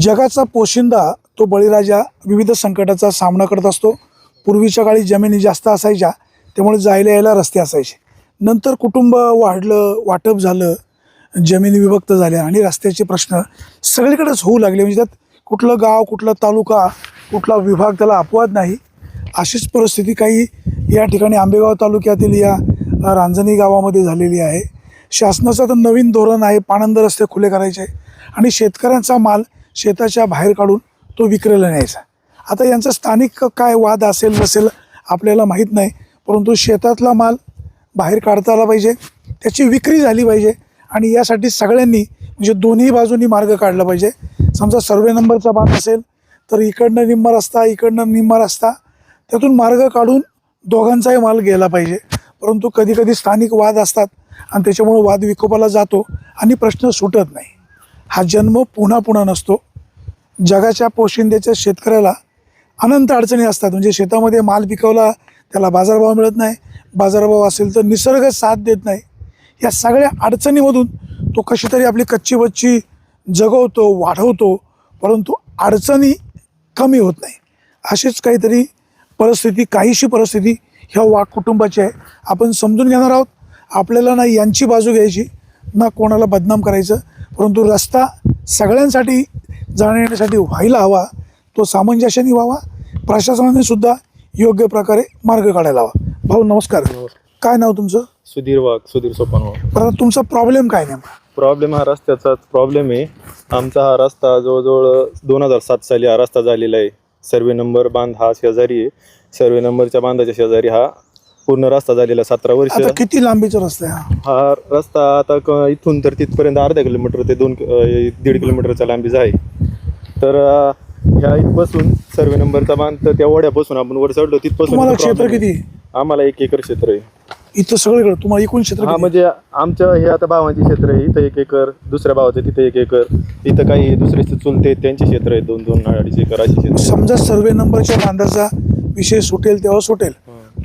जगाचा पोशिंदा तो बळीराजा विविध संकटाचा सामना करत असतो. पूर्वीच्या काळी जमिनी जास्त असायच्या त्यामुळे जायला यायला रस्ते असायचे. नंतर कुटुंब वाढलं वाटप झालं जमिनी विभक्त झाल्या आणि रस्त्याचे प्रश्न सगळीकडेच होऊ लागले. म्हणजे त्यात कुठलं गाव कुठला तालुका कुठला विभाग त्याला अपवाद नाही. अशीच परिस्थिती काही या ठिकाणी आंबेगाव तालुक्यातील या रांजणी गावामध्ये झालेली आहे. शासनाचं तर नवीन धोरण आहे पाणंद रस्ते खुले करायचे. आणि शेतकऱ्यांचा माल शेताच्या बाहेर काढून तो विक्रीला न्यायचा. आता यांचा स्थानिक काय वाद असेल नसेल आपल्याला माहीत नाही परंतु शेतातला माल बाहेर काढता आला पाहिजे त्याची विक्री झाली पाहिजे आणि यासाठी सगळ्यांनी म्हणजे दोन्ही बाजूनी मार्ग काढला पाहिजे. समजा सर्वे नंबरचा भाग असेल तर इकडनं निम्मा रस्ता इकडनं निम्मा रस्ता त्यातून मार्ग काढून दोघांचाही माल गेला पाहिजे. परंतु कधीकधी स्थानिक वाद असतात आणि त्याच्यामुळं वाद विकोपाला जातो आणि प्रश्न सुटत नाही. हा जन्म पुन्हा पुन्हा नसतो. जगाच्या पोशिंद्याच्या शेतकऱ्याला अनंत अडचणी असतात. म्हणजे शेतामध्ये माल पिकवला त्याला बाजारभाव मिळत नाही. बाजारभाव असेल तर निसर्ग साथ देत नाही. या सगळ्या अडचणीमधून तो कशी तरी आपली कच्ची बच्ची जगवतो वाढवतो परंतु अडचणी कमी होत नाही. अशीच काहीतरी परिस्थिती काहीशी परिस्थिती ह्या वाघ कुटुंबाची आहे. आपण समजून घेणार आहोत. आपल्याला ना यांची बाजू घ्यायची ना कोणाला बदनाम करायचं. परंतु रस्ता सगळ्यांसाठी जाण्या येण्यासाठी व्हायला हवा तो सामंजस्याने व्हावा प्रशासनाने सुद्धा योग्य प्रकारे मार्ग काढायला हवा. भाऊ नमस्कार. काय नाव तुमचं? सुधीर वाघ सुधीर सोपान वाघ तुमचा प्रॉब्लेम काय नेमका? प्रॉब्लेम हा रस्त्याचाच प्रॉब्लेम आहे. आमचा हा रस्ता जवळजवळ दोन हजार सात साली हा रस्ता झालेला आहे. सर्वे नंबर बांध हा शेजारी आहे. सर्वे नंबरच्या बांधाच्या शेजारी हा पूर्ण रस्ता झालेला. सतरा वर्ष आता किती लांबीचा रस्ता आहे हा हा रस्ता आता क- इथून तर तिथपर्यंत अर्धा किलोमीटर ते दोन कि- अं, दीड किलोमीटरच्या लांबीचा आहे तर अं, ह्या इथपासून सर्वे नंबरचा बांध तर त्या ओढ्यापासून आपण वर चढलो तिथपासून तुम्हाला इथं क्षेत्र. किती आम्हाला एक एकर क्षेत्र आहे इथं सगळीकडे तुम्हाला एकूण क्षेत्र हा किती? म्हणजे आमचं हे आता भावांचे क्षेत्र आहे इथं एक एकर दुसऱ्या भावाचं तिथं एक एकर इथं काही दुसरे चुलते आहेत, त्यांचे क्षेत्र आहे दोन दोन अडीच एकर अशी क्षेत्र समजा सर्वे नंबरच्या बांधाचा विषय सुटेल तेव्हा सुटेल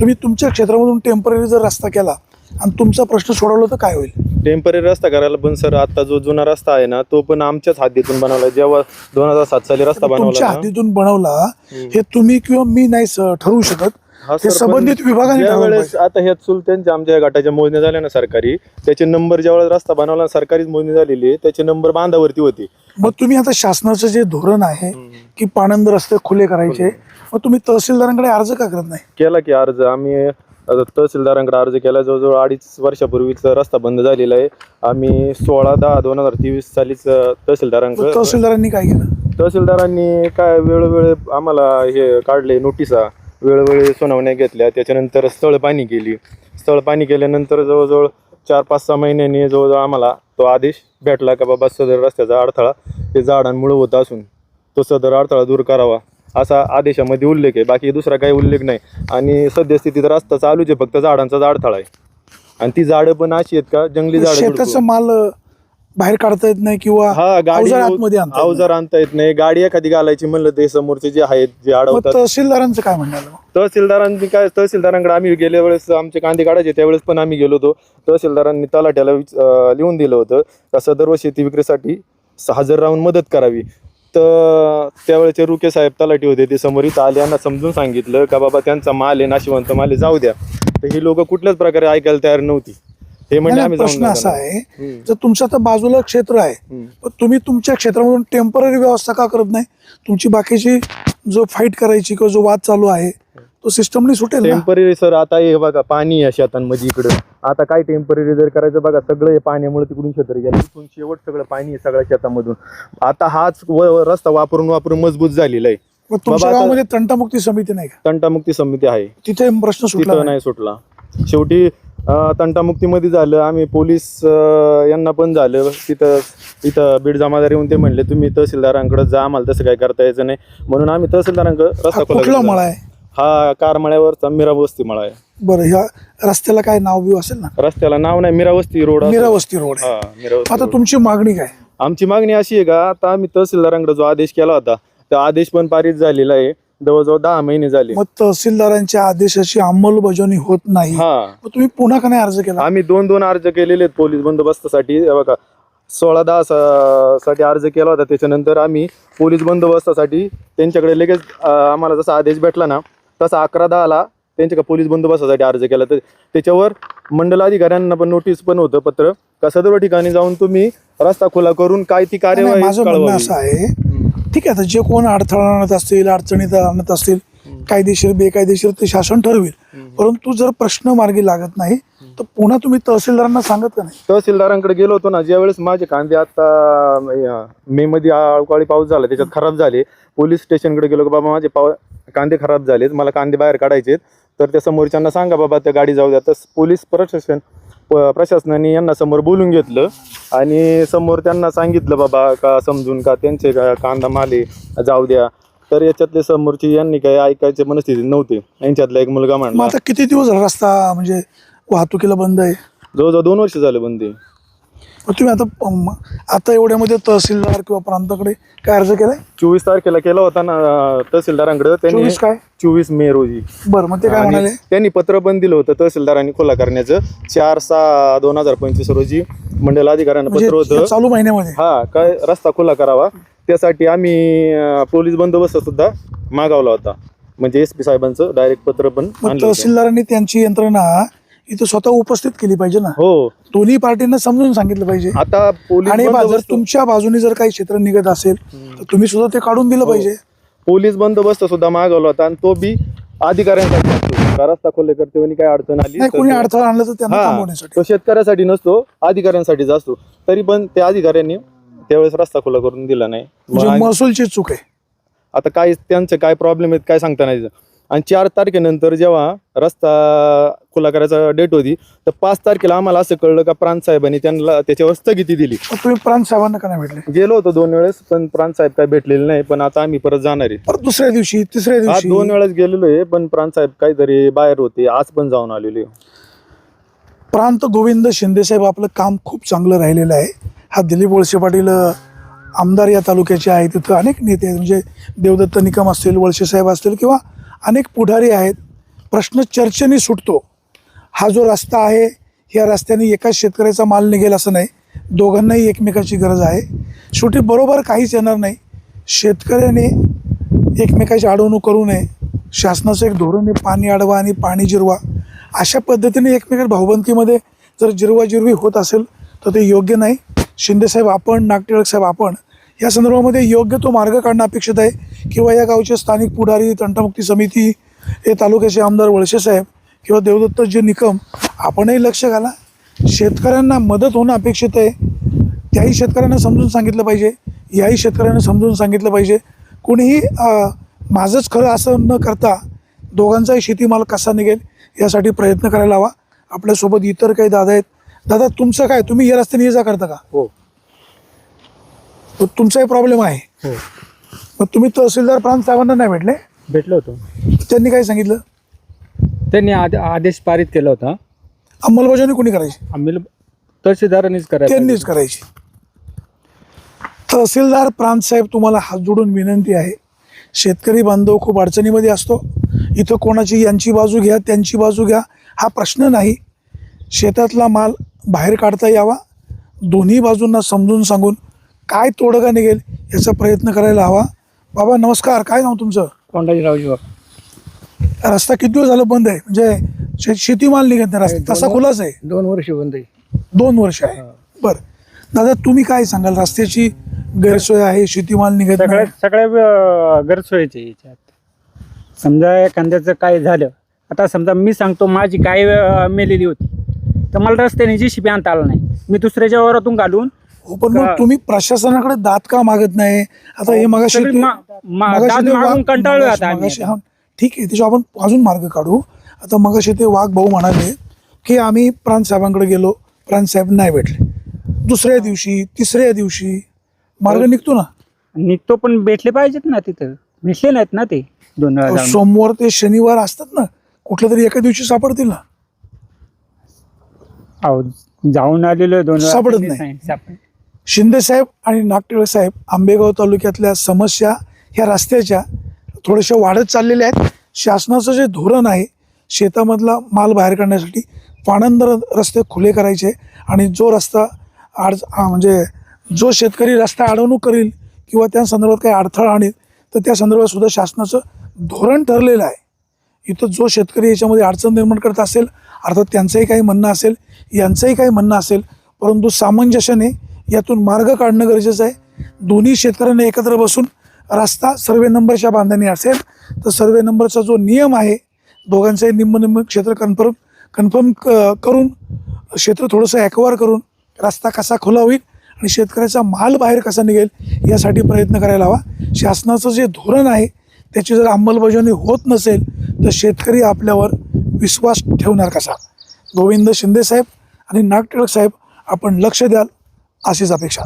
तुम्ही तुमच्या क्षेत्रामधून टेंपररी जर रस्ता केला आणि तुमचा प्रश्न सोडवला तर काय होईल? टेंपररी रस्ता करायला पण सर आता जो जुना रस्ता आहे ना तो पण आमच्याच हद्दीतून बनवला. जेव्हा दोन हजार सात साली रस्ता तुमच्या बनवला ना, हद्दीतून बनवला हे तुम्ही किंवा मी नाही स- ठरवू शकत. संबंधित विभागाने आता ह्या चुलत्यांच्या आमच्या गटाच्या मोजण्या झाल्या ना सरकारी त्याचे नंबर ज्या वेळेस रस्ता बनवला सरकारीच मोजणी झालेली आहे त्याचे नंबर बांधावरती होते. मग तुम्ही आता शासनाचं जे धोरण आहे की पाणंद रस्ते खुले करायचे मग तुम्ही तहसीलदारांकडे अर्ज का करत नाही? केला की अर्ज. आम्ही आता तहसीलदारांकडे अर्ज केला जवळजवळ अडीच वर्षापूर्वीचा रस्ता बंद झालेला आहे. आम्ही सोळा दहा दोन हजार तेवीस सालीच अं, मग तहसीलदारांकडे तहसीलदारांनी काय केलं? तहसीलदारांनी काय वेळोवेळ आम्हाला हे काढले नोटिसा. वेळोवेळी सुनावण्या घेतल्या. त्याच्यानंतर स्थळ पाणी केली. स्थळ पाणी केल्यानंतर जवळजवळ चार पाच सहा महिन्यांनी जवळजवळ आम्हाला तो आदेश भेटला का बाबा सदर रस्त्याचा अडथळा हे झाडांमुळे होत असून तो सदर अडथळा दूर करावा असा आदेशामध्ये उल्लेख आहे. बाकी दुसरा काही उल्लेख नाही. आणि सद्यस्थितीत रस्ता चालूच आहे. फक्त झाडांचाच अडथळा आहे. आणि ती झाडं पण अशी आहेत का? जंगली झाडं शेताचा माल बाहेर काढता येत नाही किंवा हा गाडी अवजार आतमध्ये आणता येत अवजार आणता येत नाही. गाडी एखादी घालायची म्हणलं ते समोरचे जे आहेत जे नाही. मग अडवतात. तहसीलदारांचं काय म्हणणं आलं? तहसीलदारांनी काय तहसीलदारांकडे आम्ही गेल्या वेळेस आमचे कांदे काढायचे त्यावेळेस पण आम्ही गेलो होतो. तहसीलदारांनी विच- अं, लिहून दिलं होतं का सदर्व शेती विक्रीसाठी हजर राहून मदत करावी. तर त्यावेळेचे रुके साहेब तलाठी होते ते समोर इथं आले यांना समजून सांगितलं का बाबा त्यांचा माल आहे नाशिवंत माल आहे जाऊ द्या. तर ही लोक कुठल्याच प्रकारे ऐकायला तयार नव्हती. हे म्हणजे आम्ही जाऊन प्रश्न नाही असा करणार. आहे हम्म. जर तुमचं आता बाजूला क्षेत्र आहे हम्म. पण तुम्ही तुमच्या क्षेत्रामधून टेंपररी व्यवस्था का करत नाही? तुमची बाकीची जो फाईट करायची किंवा जो वाद चालू आहे तो सिस्टमनी सुटेल ना? टेंपररी सर आता हे बघा पाणी आहे शेतांमध्ये इकडं. आता काय टेंपररी जर करायचं बघा सगळं हे पाण्यामुळे तिकडून क्षेत्र गेलं. इथून शेवट सगळं पाणी आहे सगळ्या शेतामधून. आता हाच व- रस्ता वापरून वापरून मजबूत झालेला आहे. मग तुमच्या बाबा आता- गावामध्ये तंटामुक्ती समिती नाही का? तंटामुक्ती समिती आहे. तिथे प्रश्न सुटला तिथं नाही. नाही सुटला. शेवटी तंटामुक्तीमध्ये झालं. आम्ही पोलीस यांना पण झालं. तिथं इथं बीड जमादार येऊन ते म्हणले तुम्ही तहसीलदारांकडे जा आम्हाला तसं काय करता यायचं नाही. म्हणून आम्ही तहसीलदारांकडे हा रस्ता कुठला खोला मळा आहे? हा कारमळ्यावरचा मीरा वस्ती मळा आहे. बरं ह्या रस्त्याला काय नाव बिव असेल ना? रस्त्याला नाव नाही मीरा वस्ती रोड असं- मीरा वस्ती रोड आहे. हा मीरा वस्ती आता रोड. तुमची मागणी काय? आमची मागणी अशी आहे का आता आम्ही तहसीलदारांकडे जो आदेश केला होता तो आदेश पण पारित झालेला आहे. जवळजवळ दहा महिने झाले. मग तहसीलदारांच्या आदेशाची अंमलबजावणी होत नाही. हा. मग तुम्ही पुन्हा का नाही अर्ज केला? आम्ही दोन दोन अर्ज केलेले आहेत पोलीस बंदोबस्तासाठी. हे बघा सोळा दहा सा- साठी अर्ज केला होता. त्याच्यानंतर आम्ही पोलीस बंदोबस्तासाठी त्यांच्याकडे लगेच अं, आम्हाला जसा आदेश भेटला ना तसा अकरा दहाला त्यांच्याकडे पोलीस बंदोबस्तासाठी अर्ज केला. तर त्याच्यावर मंडल अधिकाऱ्यांना पण नोटीस पण होतं पत्र. का सदर ठिकाणी जाऊन तुम्ही रस्ता खुला करून काय ती नाही, कार्यवाही माझं म्हणणं कळवावी. असं आहे ठीक आहे आता जे कोण अडथळा आणत असतील अडचणीत आणत असतील कायदेशीर बेकायदेशीर ते शासन ठरवेल. परंतु जर प्रश्न मार्गी लागत नाही तर पुन्हा तुम्ही तहसीलदारांना सांगत का नाही? तहसीलदारांकडे गेलो होतो ना ज्यावेळेस माझे कांदे आता मे मध्ये अवकाळी पाऊस झाला त्याच्यात खराब झाले. पोलीस स्टेशनकडे गेलो की बाबा माझे पाव कांदे खराब झालेत मला कांदे बाहेर काढायचे तर त्या समोरच्यांना सांगा बाबा त्या गाडी जाऊ द्या. तर पोलीस प्रशासन प- प्रशासनाने यांना समोर बोलून घेतलं आणि समोर त्यांना सांगितलं बाबा का समजून का त्यांचे का कांदा माले जाऊ द्या. तर याच्यातले समोरचे यांनी काही ऐकायचे मनस्थितीत नव्हते. यांच्यातला एक मुलगा मग म्हणला आता किती दिवस झाला रस्ता म्हणजे वाहतुकीला बंद आहे? जवळजवळ दोन वर्ष झाले बंदी मग तुम्ही आता अम, आता एवढ्यामध्ये तहसीलदार किंवा प्रांताकडे काय अर्ज केलाय? चोवीस तारखेला केला होता ना अं, तहसीलदारांकडे. त्यांनी चोवीस काय? चोवीस मे रोजी. बरं मग ते काय आणि म्हणाले? त्यांनी पत्र पण दिलं होतं तहसीलदारांनी खुला करण्याचं. चार सहा दोन हजार पंचवीस रोजी मंडल अधिकाऱ्यांना म्हणजे पत्र होतं. चालू महिन्यामध्ये? हा काय रस्ता खुला करावा. त्यासाठी आम्ही अं, पोलीस बंदोबस्त सुद्धा मागवला होता. म्हणजे एस पी साहेबांचं डायरेक्ट पत्र पण मग आणलं होतं. तहसीलदारांनी त्यांची यंत्रणा इथं स्वतः उपस्थित केली पाहिजे ना. हो. दोन्ही पार्टींना समजून सांगितलं पाहिजे. आता पोलीस आणि बा, जर बंदोबस्त तुमच्या बाजूने जर काही क्षेत्र निघत असेल तर तुम्ही सुद्धा ते काढून दिलं हो. पाहिजे. पोलीस बंदोबस्त सुद्धा मागवला होता आणि तो बी अधिकाऱ्यांसाठी असतो. का रस्ता खुले करते आणि काय अडचण आली नाही तर कोणी तो- अडथळा आणला तर त्यांना हा, थांबवण्यासाठी. तो शेतकऱ्यासाठी नसतो अधिकाऱ्यांसाठीच असतो. तरी पण त्या अधिकाऱ्यांनी त्यावेळेस रस्ता खुला करून दिला नाही. मग म्हणजे आणि महसूलची चूक आहे. आता काय त्यांचे काय प्रॉब्लेम आहेत काय सांगता नाही येत. आणि चार तारखेनंतर जेव्हा रस्ता खुला करायचा डेट होती. तर पाच तारखेला आम्हाला असं कळलं का प्रांत साहेबांनी त्यांना त्याच्यावर स्थगिती दिली. तुम्ही प्रांत साहेबांना का नाही भेटले? गेलो होतो दोन वेळेस पण प्रांत साहेब काय भेटलेले नाही. पण आता आम्ही परत जाणार आहे. परत दुसऱ्या दिवशी तिसऱ्या दिवशी. दोन वेळेस गेलेलो आहे पण प्रांत साहेब काहीतरी बाहेर होते. आज पण जाऊन आलेले प्रांत गोविंद शिंदे साहेब आपलं काम खूप चांगलं राहिलेलं आहे. हा दिलीप वळसे पाटील अ, आमदार या तालुक्याचे आहेत. तिथं अनेक नेते आहेत. म्हणजे देवदत्त निकम असतील वळसे साहेब असतील किंवा अनेक पुढारी आहेत. प्रश्न चर्चेने सुटतो. हा जो रस्ता आहे या रस्त्याने एकाच शेतकऱ्याचा माल निघेल असं नाही. दोघांनाही एकमेकाची गरज आहे. शेवटी बरोबर काहीच येणार नाही. शेतकऱ्याने एकमेकाची अडवणूक करू नये. शासनाचं एक धोरण आहे पाणी अडवा आणि पाणी जिरवा. अशा पद्धतीने एकमेकात भाऊबंदकीमध्ये जर जिरवाजिरवी होत असेल तर ते योग्य नाही. शिंदेसाहेब आपण नागटिळक साहेब आपण या संदर्भामध्ये योग्य तो मार्ग काढणं अपेक्षित आहे. किंवा या गावचे स्थानिक पुढारी तंटामुक्ती समिती हे तालुक्याचे आमदार वळसे साहेब किंवा देवदत्त जे निकम आपणही लक्ष घाला. शेतकऱ्यांना मदत होणं अपेक्षित आहे. त्याही शेतकऱ्यांना समजून सांगितलं पाहिजे. याही शेतकऱ्यांना समजून सांगितलं पाहिजे. कोणीही माझंच खरं असं न करता दोघांचाही शेतीमाल कसा निघेल यासाठी प्रयत्न करायला हवा. आपल्यासोबत इतर काही दादा आहेत. दादा तुमचं काय? तुम्ही या रस्त्याने ये जा करता का? हो. तुमचाही प्रॉब्लेम आहे. हो. मग तुम्ही तहसीलदार प्रांत साहेबांना नाही भेटले? भेटलो होतो. त्यांनी काय सांगितलं? त्यांनी आद आदेश पारित केला होता. अंमलबजावणी कोणी करायची? आम्ही तहसीलदारांनीच करायला त्यांनीच करायची. तहसीलदार प्रांत साहेब तुम्हाला हात जोडून विनंती आहे. शेतकरी बांधव खूप अडचणीमध्ये असतो. इथं कोणाची यांची बाजू घ्या त्यांची बाजू घ्या हा प्रश्न नाही. शेतातला माल बाहेर काढता यावा. दोन्ही बाजूंना समजून सांगून काय तोडगा निघेल याचा प्रयत्न करायला हवा. बाबा नमस्कार. काय नाव तुमचं? कोंडाजीरावजी रस्ता किती दिवस झालं बंद आहे? म्हणजे शे शेतीमाल निघत नाही रस्ता तसा खुलाच आहे. दोन वर्ष बंद आहे. दोन वर्ष आहे. बरं. दादा तुम्ही काय सांगाल? रस्त्याची गैरसोय आहे शेतीमाल निघत सगळ्या नाही. सगळ्या व- गरसोयीचे याच्यात. समजा एखाद्याचं काय झालं आता समजा मी सांगतो माझी गाय अं, मेलेली होती. तर मला रस्त्याने जी शिपी आणता आलं नाही. मी दुसऱ्याच्या वरातून घालून हो पण मग का- तुम्ही प्रशासनाकडे दात का मागत नाही? आता हे मगाशी सगळी ते- मा- मा- मगाशी दाद मागून मगाशी- आता आम्ही. हा, ठीक आहे त्याच्यावर आपण अजून मार्ग काढू आता मगाशी ते वाघ भाऊ म्हणाले की आम्ही प्रांत साहेबांकडे गेलो प्रांत साहेब नाही भेटले दुसऱ्या दिवशी तिसऱ्या दिवशी मार्ग निघतो ना निघतो पण भेटले पाहिजेत ना तिथं भेटले नाहीत ना ते दोन वेळा जाऊन. सोमवार ते शनिवार असतात ना कुठल्या तरी एका दिवशी सापडतील ना अहो, जाऊन आलेलो दोन वेळा. सापडत नाही. सापडत. शिंदे साहेब आणि नागटिळक साहेब आंबेगाव तालुक्यातल्या समस्या ह्या रस्त्याच्या थोड्याशा वाढत चाललेल्या आहेत. शासनाचं जे धोरण आहे शेतामधला माल बाहेर काढण्यासाठी पाणंद रस्ते खुले करायचे आणि जो रस्ता आज म्हणजे जो शेतकरी रस्ता अडवणूक करील किंवा त्या संदर्भात काही अडथळा आणेल तर त्या संदर्भात सुद्धा शासनाचं धोरण ठरलेलं आहे. इथं जो शेतकरी याच्यामध्ये अडचण निर्माण करत असेल अर्थात त्यांचंही काही म्हणणं असेल यांचंही काही म्हणणं असेल परंतु सामंजस्याने यातून मार्ग काढणं गरजेचं आहे. दोन्ही शेतकऱ्यांनी एकत्र बसून रस्ता सर्वे नंबरच्या बांधणी असेल तर सर्वे नंबरचा जो नियम आहे दोघांचंही निम्म क्षेत्र कन्फर्म कन्फर्म क करून क्षेत्र थोडंसं ॲक्वार करून रस्ता कसा खुला होईल आणि शेतकऱ्याचा माल बाहेर कसा निघेल यासाठी प्रयत्न करायला हवा. शासनाचं जे धोरण आहे त्याची जर अंमलबजावणी होत नसेल तर शेतकरी आपल्यावर विश्वास ठेवणार कसा? गोविंद शिंदे साहेब आणि नागटिळक साहेब आपण लक्ष द्याल अशीच अपेक्षा.